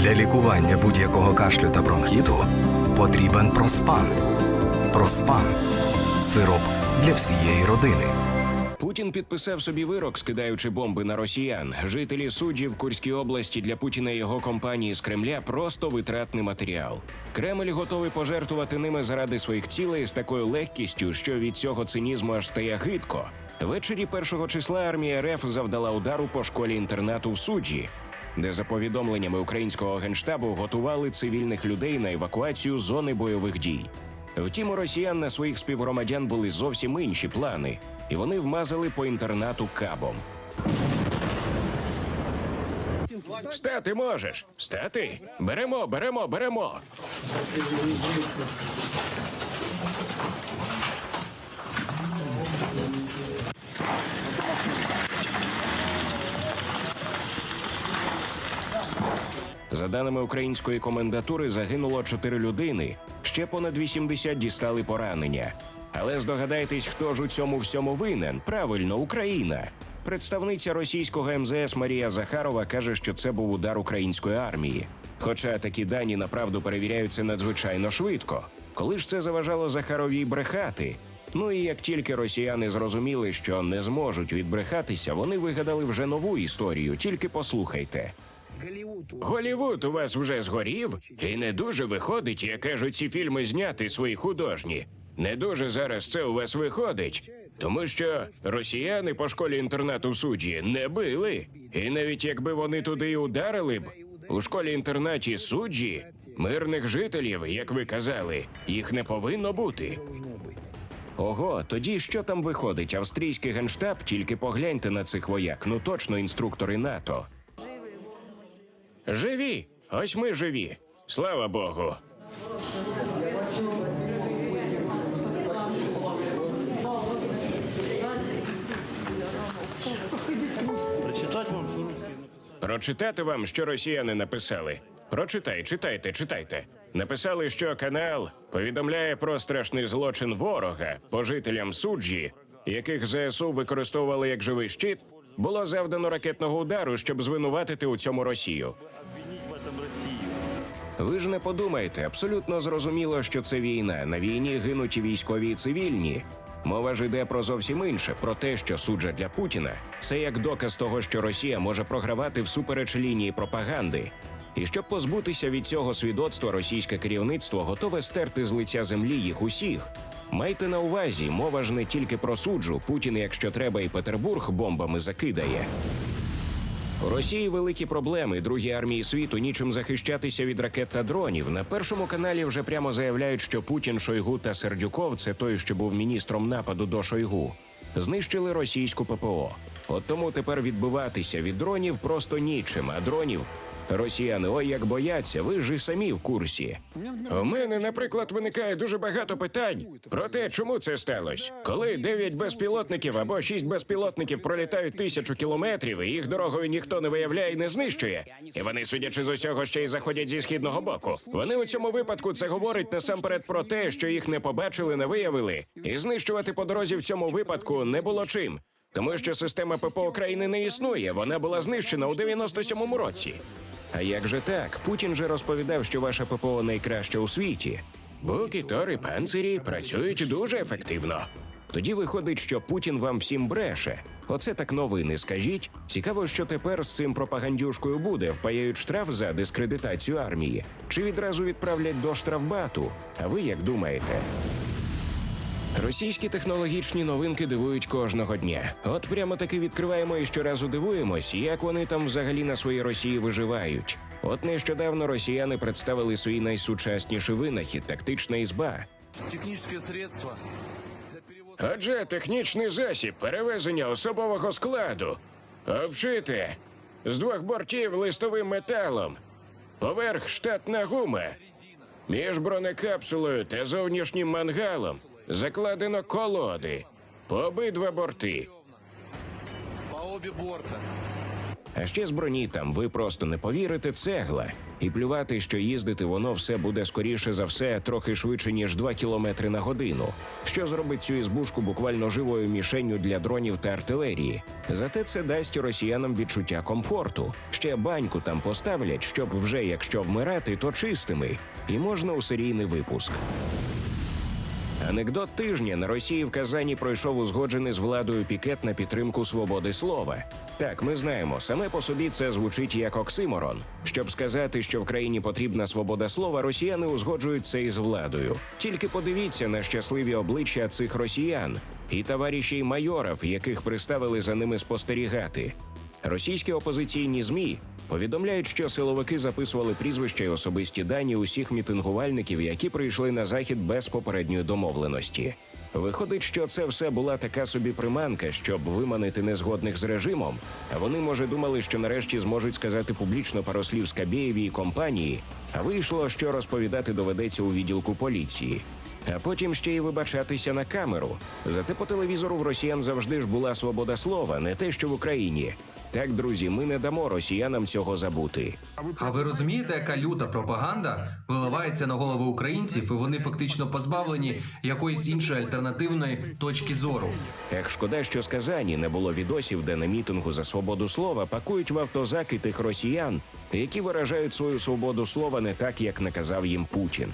Для лікування будь-якого кашлю та бронхіту потрібен проспан. Проспан сироп для всієї родини. Путін підписав собі вирок, скидаючи бомби на росіян. Жителі суджі в Курській області для Путіна і його компанії з Кремля просто витратний матеріал. Кремль готовий пожертвувати ними заради своїх цілей з такою легкістю, що від цього цинізму аж стає гидко. Ввечері першого числа армія РФ завдала удару по школі інтернату в суджі, де за повідомленнями українського генштабу готували цивільних людей на евакуацію зони бойових дій. Втім, у росіян на своїх співгромадян були зовсім інші плани, і вони вмазали по інтернату кабом. Стати можеш? Стати? Беремо, беремо, беремо. За даними української комендатури, загинуло 4 людини. Ще понад 80 дістали поранення. Але здогадайтесь, хто ж у цьому всьому винен? Правильно, Україна. Представниця російського МЗС Марія Захарова каже, що це був удар української армії. Хоча такі дані направду перевіряються надзвичайно швидко. Коли ж це заважало Захаровій брехати? Ну і як тільки росіяни зрозуміли, що не зможуть відбрехатися, вони вигадали вже нову історію. Тільки послухайте. Голівуд у вас вже згорів, і не дуже виходить, як кажуть, ці фільми зняти свої художні. Не дуже зараз це у вас виходить, тому що росіяни по школі інтернату в суджі не били. І навіть якби вони туди і ударили б, у школі інтернаті суджі мирних жителів, як ви казали, їх не повинно бути. Ого, тоді що там виходить? Австрійський генштаб, тільки погляньте на цих вояк, ну точно інструктори НАТО. Живі! Ось ми живі. Слава Богу. Прочитать вам. Прочитати вам, що росіяни написали. Прочитай, читайте, читайте. Написали, що канал повідомляє про страшний злочин ворога по жителям суджі, яких ЗСУ використовували як живий щит. Було завдано ракетного удару, щоб звинуватити у цьому Росію. Ви ж не подумайте, абсолютно зрозуміло, що це війна. На війні гинуть і військові і цивільні. Мова ж йде про зовсім інше, про те, що суджа для Путіна це як доказ того, що Росія може програвати всупереч лінії пропаганди. І щоб позбутися від цього свідоцтва, російське керівництво готове стерти з лиця землі їх усіх. Майте на увазі, мова ж не тільки про суджу. Путін, якщо треба, і Петербург бомбами закидає. У Росії великі проблеми. Другі армії світу нічим захищатися від ракет та дронів. На першому каналі вже прямо заявляють, що Путін, Шойгу та Сердюков це той, що був міністром нападу до Шойгу. Знищили російську ППО. От тому тепер відбиватися від дронів просто нічим. А дронів росіяни ой як бояться. Ви ж і самі в курсі. У мене, наприклад, виникає дуже багато питань про те, чому це сталося. Коли 9 безпілотників або 6 безпілотників пролітають тисячу кілометрів, і їх дорогою ніхто не виявляє і не знищує. І вони, судячи з усього, ще й заходять зі східного боку. Вони у цьому випадку це говорить насамперед про те, що їх не побачили, не виявили, і знищувати по дорозі в цьому випадку не було чим. Тому що система ППО України не існує, вона була знищена у 97-му році. А як же так? Путін же розповідав, що ваша ППО найкраща у світі. Буки, тори, панцирі працюють дуже ефективно. Тоді виходить, що Путін вам всім бреше. Оце так новини. Скажіть. Цікаво, що тепер з цим пропагандюшкою буде. Впаяють штраф за дискредитацію армії, чи відразу відправлять до штрафбату? А ви як думаєте? Російські технологічні новинки дивують кожного дня. От прямо таки відкриваємо і щоразу дивуємось, як вони там взагалі на своїй Росії виживають. От нещодавно росіяни представили свій найсучасніший винахід тактична ізба. Техническое средство перевозки технічний засіб перевезення особового складу. Обшите з двох бортів листовим металом. Поверх штатна гума. Між бронекапсулою та зовнішнім мангалом закладено колоди по обидва борти. по обе борта. А ще з броні там ви просто не повірите цегла, і плювати, що їздити воно все буде скоріше за все трохи швидше ніж 2 кілометри на годину, що зробить цю ізбушку буквально живою мішенню для дронів та артилерії. Зате це дасть росіянам відчуття комфорту. Ще баньку там поставлять, щоб вже якщо вмирати, то чистими, і можна у серійний випуск. Анекдот тижня на Росії в Казані пройшов узгоджений з владою пікет на підтримку свободи слова. Так, ми знаємо, саме по собі це звучить як оксиморон. Щоб сказати, що в країні потрібна свобода слова, росіяни узгоджують це із владою. Тільки подивіться на щасливі обличчя цих росіян і товаришів майорів, яких приставили за ними спостерігати. Російські опозиційні змі повідомляють, що силовики записували прізвища і особисті дані усіх мітингувальників, які прийшли на захід без попередньої домовленості. Виходить, що це все була така собі приманка, щоб виманити незгодних з режимом. А вони, може, думали, що нарешті зможуть сказати публічно пару слів Скабєєві і компанії. А вийшло, що розповідати доведеться у відділку поліції. А потім ще й вибачатися на камеру. Зате по телевізору в росіян завжди ж була свобода слова, не те, що в Україні. Так, друзі, ми не дамо росіянам цього забути. А ви розумієте, яка люта пропаганда виливається на голови українців, і вони фактично позбавлені якоїсь іншої альтернативної точки зору? Ех, шкода, що з Казані не було відосів, де на мітингу за свободу слова пакують в автозаки тих росіян, які виражають свою свободу слова не так, як наказав їм Путін.